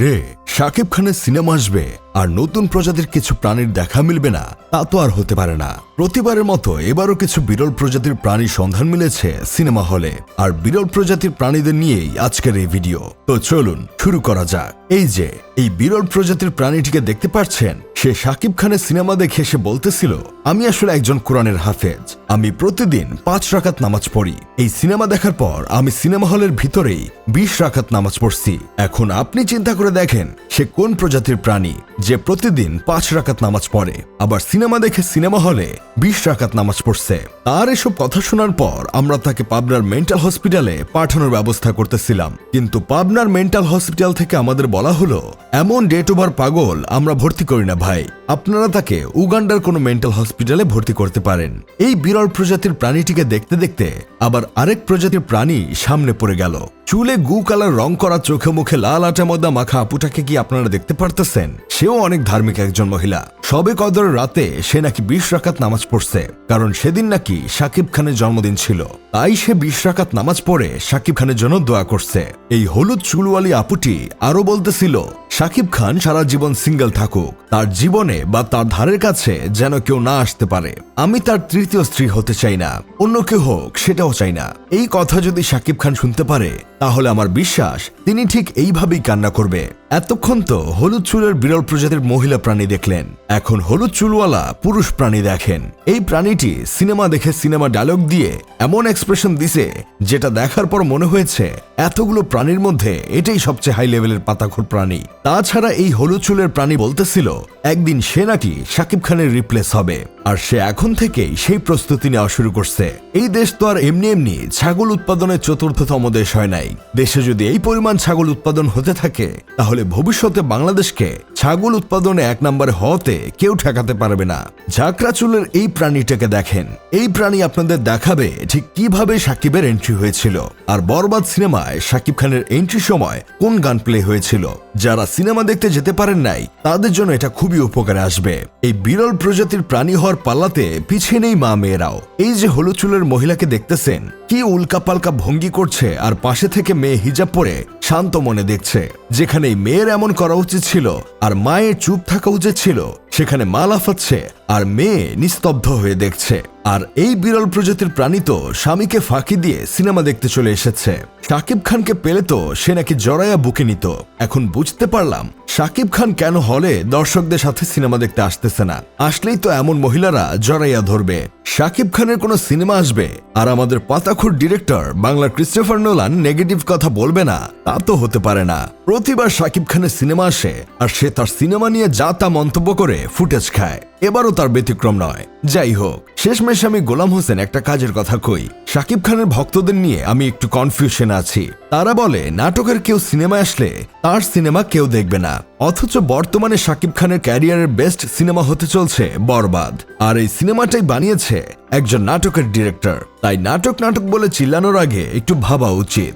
রে শাকিব খানের সিনেমা আসবে। আর নতুন প্রজাতির কিছু প্রাণীর দেখা মিলবে না, তা তো আর হতে পারে না। প্রতিবারের মতো এবারও কিছু বিরল প্রজাতির প্রাণীর সন্ধান মিলেছে সিনেমা হলে। আর বিরল প্রজাতির প্রাণীদের নিয়েই আজকের এই ভিডিও। তো চলুন শুরু করা যাক। এই যে, এই বিরল প্রজাতির প্রাণীটিকে দেখতে পাচ্ছেন? সে শাকিব খানের সিনেমা দেখে সে বলতেছিল, আমি আসলে একজন কোরআনের হাফেজ। আমি প্রতিদিন পাঁচ রাকাত নামাজ পড়ি। এই সিনেমা দেখার পর আমি সিনেমা হলের ভিতরেই বিশ রাকাত নামাজ পড়ছি। এখন আপনি চিন্তা করে দেখেন, সে কোন প্রজাতির প্রাণী? যে প্রতিদিন পাঁচ রাকাত নামাজ পড়ে, আবার সিনেমা দেখে সিনেমা হলে বিশ রাকাত নামাজ পড়ছে। তার এসব কথা শোনার পর আমরা তাকে পাবনার মেন্টাল হসপিটালে পাঠানোর ব্যবস্থা করতেছিলাম। কিন্তু পাবনার মেন্টাল হসপিটাল থেকে আমাদের বলা হলো, এমন ডেট ওভার পাগল আমরা ভর্তি করি না ভাই। আপনারা তাকে উগান্ডার কোনো মেন্টাল হসপিটালে ভর্তি করতে পারেন। এই বিরল প্রজাতির প্রাণীটিকে দেখতে দেখতে আবার আরেক প্রজাতির প্রাণী সামনে পড়ে গেল। চুলে গু কালার রং করা, চোখে মুখে লাল আটা মদা মাখা আপুটাকে কি আপনারা দেখতে পারতেছেন? সেও অনেক ধার্মিক একজন মহিলা। সবে কদর রাতে সে নাকি বিশ রাকাত নামাজ পড়ছে, কারণ সেদিন নাকি সাকিব খানের জন্মদিন ছিল। তাই সে বিশ রাকাত নামাজ পড়ে সাকিব খানের জন্য দোয়া করছে। এই হলুদ চুলওয়ালি আপুটি আরও বলতেছিল, সাকিব খান সারা জীবন সিঙ্গেল থাকুক। তার জীবনে বা তার ধারের কাছে যেন কেউ না আসতে পারে। আমি তার তৃতীয় স্ত্রী হতে চাই না। অন্য কেউ হোক, সেটাও চাই না। এই কথা যদি সাকিব খান শুনতে পারে তাহলে আমার বিশ্বাস তিনি ঠিক এইভাবেই কান্না করবে। এতক্ষণ তো হলুদ চুলের বিরল প্রজাতির মহিলা প্রাণী দেখলেন। এখন হলুদ চুলওয়ালা পুরুষ প্রাণী দেখেন। এই প্রাণীটি সিনেমা দেখে সিনেমা ডায়লগ দিয়ে এমন এক্সপ্রেশন দিছে, যেটা দেখার পর মনে হয়েছে এতগুলো প্রাণীর মধ্যে এটাই সবচেয়ে হাই লেভেলের পাতাখোর প্রাণী। তাছাড়া এই হলুদ চুলের প্রাণী বলতেছিল, একদিন সে নাকি সাকিব খানের রিপ্লেস হবে। আর সে এখন থেকেই সেই প্রস্তুতি নেওয়া শুরু করছে। এই দেশ তো আর এমনি এমনি ছাগল উৎপাদনের চতুর্থতম দেশ হয় নাই। দেশে যদি এই পরিমাণ ছাগল উৎপাদন হতে থাকে, তাহলে ভবিষ্যতে বাংলাদেশকে ছাগল উৎপাদনে এক নম্বরে হওয়াতে কেউ ঠেকাতে পারবে না। ঝাঁকড়া চুলের এই প্রাণীটাকে দেখেন। এই প্রাণী আপনাদের দেখাবে ঠিক কীভাবে সাকিবের এন্ট্রি হয়েছিল। আর বরবাদ সিনেমায় সাকিব খানের এন্ট্রি সময় কোন গান প্লে হয়েছিল? যারা সিনেমা দেখতে যেতে পারেন নাই, তাদের জন্য এটা খুবই উপকারে আসবে। এই বিরল প্রজাতির প্রাণী হওয়ার পাল্লাতে পিছিয়ে নেই মা মেয়েরাও। এই যে হলুদ চুলের মহিলাকে দেখতেছেন, কি উল্কা পাল্কা ভঙ্গি করছে, আর পাশে থেকে মেয়ে হিজাব পরে শান্ত মনে দেখছে। যেখানে মেয়ের এমন করা উচিত ছিল আর মায়ের চুপ থাকা উচিত ছিল, সেখানে মা লাফাচ্ছে আর মেয়ে নিস্তব্ধ হয়ে দেখছে। আর এই বিরল প্রজাতির প্রাণী তো স্বামীকে ফাঁকি দিয়ে সিনেমা দেখতে চলে এসেছে। শাকিব খানকে পেলে তো সে নাকি জড়াইয়া বুকে নিত। এখন বুঝতে পারলাম শাকিব খান কেন হলে দর্শকদের সাথে সিনেমা দেখতে আসতেছে না? আসলেই তো এমন মহিলারা জড়াইয়া ধরবে। শাকিব খানের কোনো সিনেমা আসবে? আর আমাদের পাতাখুর ডিরেক্টর বাংলার ক্রিস্টোফার নোলান নেগেটিভ কথা বলবে না? তা তো হতে পারে না। প্রতিবার শাকিব খানের সিনেমা আসে, আর সে তার সিনেমা নিয়ে যা তা মন্তব্য করে ফুটেজ খায়। এবারও তার ব্যতিক্রম নয়। যাই হোক, শেষমেশ আমি গোলাম হোসেন একটা কাজের কথা কই। শাকিব খানের ভক্তদের নিয়ে আমি একটু কনফিউশন আছি। তারা বলে, নাটকের কেউ সিনেমা আসলে তার সিনেমা কেউ দেখবে না। অথচ বর্তমানে শাকিব খানের ক্যারিয়ারের বেস্ট সিনেমা হতে চলছে বরবাদ। আর এই সিনেমাটাই বানিয়েছে একজন নাটকের ডিরেক্টর। তাই নাটক নাটক বলে চিল্লানোর আগে একটু ভাবা উচিত।